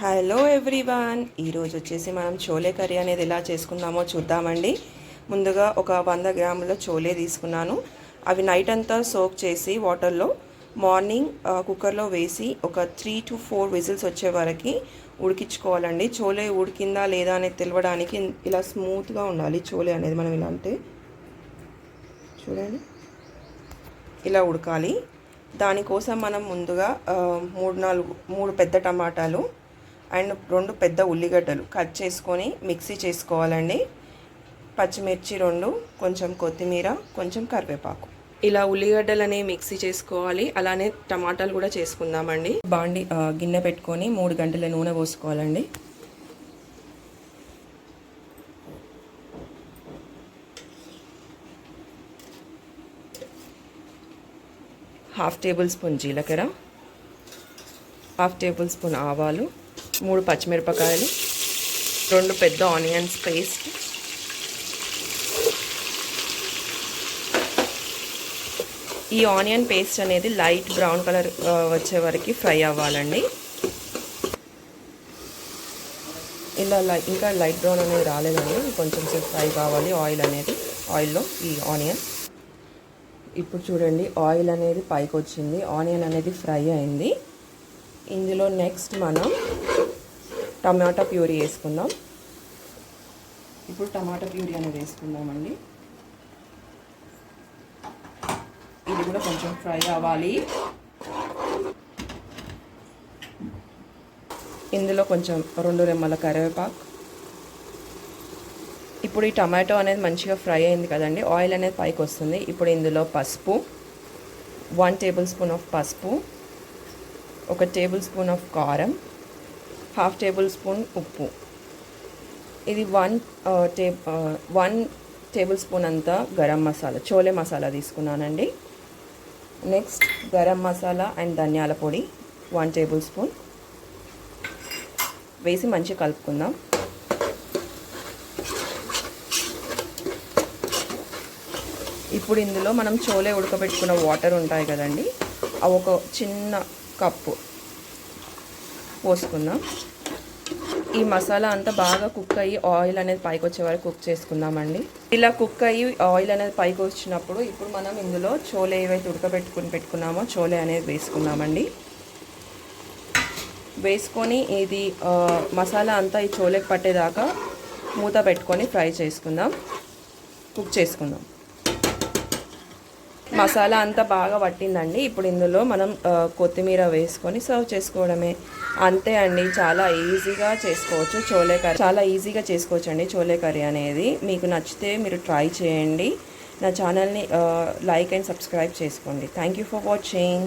Hello everyone ఈరోజు వచ్చేసి మనం చోలే కర్రీ అనేది ఎలా చేసుకుందామో చూద్దామండి. ముందుగా ఒక వంద గ్రాముల చోలే తీసుకున్నాను. అవి నైట్ అంతా సోక్ చేసి వాటర్లో మార్నింగ్ కుక్కర్లో వేసి ఒక త్రీ టు ఫోర్ విజిల్స్ వచ్చే వరకు ఉడికించుకోవాలండి. చోలే ఉడికిందా లేదా అనేది తెలవడానికి ఇలా స్మూత్గా ఉండాలి చోలే అనేది మనం ఇలా అంటే. చూడండి. ఇలా ఉడకాలి. దానికోసం మనం ముందుగా మూడు నాలుగు మూడు పెద్ద టమాటాలు అండ్ రెండు పెద్ద ఉల్లిగడ్డలు కట్ చేసుకొని మిక్సీ చేసుకోవాలండి. పచ్చిమిర్చి రెండు కొంచెం కొత్తిమీర కొంచెం కరివేపాకు. ఇలా ఉల్లిగడ్డలని మిక్సీ చేసుకోవాలి. అలానే టమాటాలు కూడా చేసుకుందామండి. బాండి గిన్నె పెట్టుకొని మూడు గంటల నూనె పోసుకోవాలండి. హాఫ్ టేబుల్ స్పూన్ జీలకర్ర హాఫ్ టేబుల్ స్పూన్ ఆవాలు మూడు పచ్చిమిరపకాయలు రెండు పెద్ద ఆనియన్స్ పేస్ట్. ఈ ఆనియన్ పేస్ట్ అనేది లైట్ బ్రౌన్ కలర్ వచ్చే వరకు ఫ్రై అవ్వాలండి. ఇలా లై ఇంకా లైట్ బ్రౌన్ అనేది రాలేదండి. కొంచెం సేపు ఫ్రై కావాలి ఆయిల్ అనేది ఆయిల్లో ఈ ఆనియన్. ఇప్పుడు చూడండి ఆయిల్ అనేది పైకి వచ్చింది. ఆనియన్ అనేది ఫ్రై అయింది. ఇందులో నెక్స్ట్ మనం టమాటా ప్యూరీ వేసుకుందాం. ఇప్పుడు టమాటా ప్యూరీ అనేది వేసుకుందామండి. ఇది కూడా కొంచెం ఫ్రై అవ్వాలి. ఇందులో కొంచెం రెండు రెమ్మల కరివేపాకు. ఇప్పుడు ఈ టమాటో అనేది మంచిగా ఫ్రై అయింది కదండి ఆయిల్ అనేది పైకి వస్తుంది. ఇప్పుడు ఇందులో పసుపు వన్ టేబుల్ స్పూన్ ఆఫ్ పసుపు ఒక టేబుల్ స్పూన్ ఆఫ్ కారం హాఫ్ టేబుల్ స్పూన్ ఉప్పు. ఇది వన్ టే వన్ టేబుల్ స్పూన్ అంతా గరం మసాలా చోలే మసాలా తీసుకున్నానండి. నెక్స్ట్ గరం మసాలా అండ్ ధనియాల పొడి వన్ టేబుల్ స్పూన్ వేసి మంచిగా కలుపుకుందాం. ఇప్పుడు ఇందులో మనం చోలే ఉడకబెట్టుకున్న వాటర్ ఉంటాయి కదండి అవి ఒక చిన్న కప్పు పోసుకుందాం. ఈ మసాలా అంతా బాగా కుక్ అయ్యి ఆయిల్ అనేది పైకి వచ్చే వరకు కుక్ చేసుకుందామండి. ఇలా కుక్ అయ్యి ఆయిల్ అనేది పైకి వచ్చినప్పుడు ఇప్పుడు మనం ఇందులో చోలే ఏవైతే ఉడకబెట్టుకుని పెట్టుకున్నామో చోలే అనేది వేసుకుందామండి. వేసుకొని ఇది మసాలా అంతా ఈ చోలేకి పట్టేదాకా మూత పెట్టుకొని ఫ్రై చేసుకుందాం. కుక్ చేసుకుందాం. మసాలా అంతా బాగా పట్టిందండి. ఇప్పుడు ఇందులో మనం కొత్తిమీర వేసుకొని సర్వ్ చేసుకోవడమే. అంతే అండి చాలా ఈజీగా చేసుకోవచ్చు చోలే కర్రీ. చాలా ఈజీగా చేసుకోవచ్చు అండి చోలే కర్రీ అనేది. మీకు నచ్చితే మీరు ట్రై చేయండి. నా ఛానల్ని లైక్ అండ్ సబ్స్క్రైబ్ చేసుకోండి. Thank you for watching